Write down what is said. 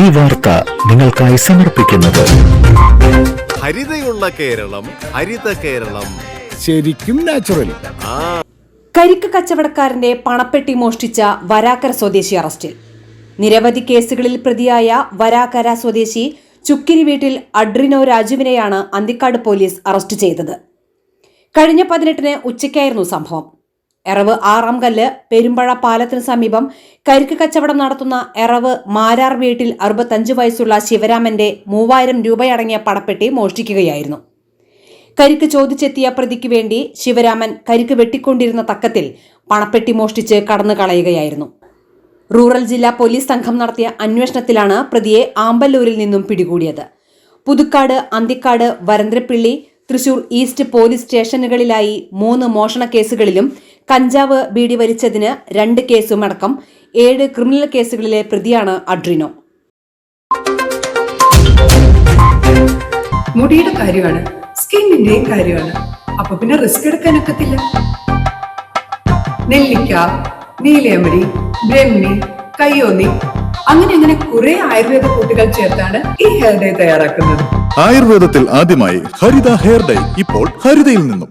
ഈ വാർത്ത നിങ്ങൾക്കായി സമർപ്പിക്കുന്നത്. ഹരിതയുള്ള കേരളം ഹരിത കേരളം. ശരിക്കും നാച്ചുറൽ കരിക്ക് കച്ചവടക്കാരന്റെ പണപ്പെട്ടി മോഷ്ടിച്ച വരാക്കര സ്വദേശി അറസ്റ്റിൽ. നിരവധി കേസുകളിൽ പ്രതിയായ വരാക്കര സ്വദേശി ചുക്കിരി വീട്ടിൽ അഡ്രിനോ രാജുവിനെയാണ് അന്തിക്കാട് പോലീസ് അറസ്റ്റ് ചെയ്തത്. കഴിഞ്ഞ പതിനെട്ടിന് ഉച്ചയ്ക്കായിരുന്നു സംഭവം. എറവ് ആറാം കല്ല് പെരുമ്പഴ പാലത്തിന് സമീപം കരിക്ക് കച്ചവടം നടത്തുന്ന എറവ് മാരാർ വീട്ടിൽ അറുപത്തഞ്ച് വയസ്സുള്ള ശിവരാമന്റെ മൂവായിരം രൂപയടങ്ങിയ പണപ്പെട്ടി മോഷ്ടിക്കുകയായിരുന്നു. കരിക്ക് ചോദിച്ചെത്തിയ പ്രതിക്ക് വേണ്ടി ശിവരാമൻ കരിക്ക് വെട്ടിക്കൊണ്ടിരുന്ന തക്കത്തിൽ പണപ്പെട്ടി മോഷ്ടിച്ച് കടന്നു കളയുകയായിരുന്നു. റൂറൽ ജില്ലാ പോലീസ് സംഘം നടത്തിയ അന്വേഷണത്തിലാണ് പ്രതിയെ ആമ്പല്ലൂരിൽ നിന്നും പിടികൂടിയത്. പുതുക്കാട് അന്തിക്കാട് വരന്ദ്രപ്പിള്ളി തൃശൂർ ഈസ്റ്റ് പോലീസ് സ്റ്റേഷനുകളിലായി മൂന്ന് മോഷണ കേസുകളിലും കഞ്ചാവ് ബീഡി വലിച്ചതിന് രണ്ട് കേസും അടക്കം ഏഴ് ക്രിമിനൽ കേസുകളിലെ പ്രതിയാണ് അഡ്രിനോ. മുടിയുടെ കാര്യമാണ് സ്കിന്നിന്റെയും കാര്യമാണ്. അപ്പൊ പിന്നെ റിസ്ക് എടുക്കാനൊക്കത്തില്ല നെല്ലിക്ക നീലയമടി ബ്രഹ്മി കയ്യോന്നി അങ്ങനെ അങ്ങനെ കുറെ ആയുർവേദ കൂട്ടുകൾ ചേർത്താണ് ഈ ഹെയർ ഡേ തയ്യാറാക്കുന്നത്. ആയുർവേദത്തിൽ ആദ്യമായി ഹരിത ഹെയർ ഡൈ ഇപ്പോൾ ഹരിതയിൽ നിന്നും.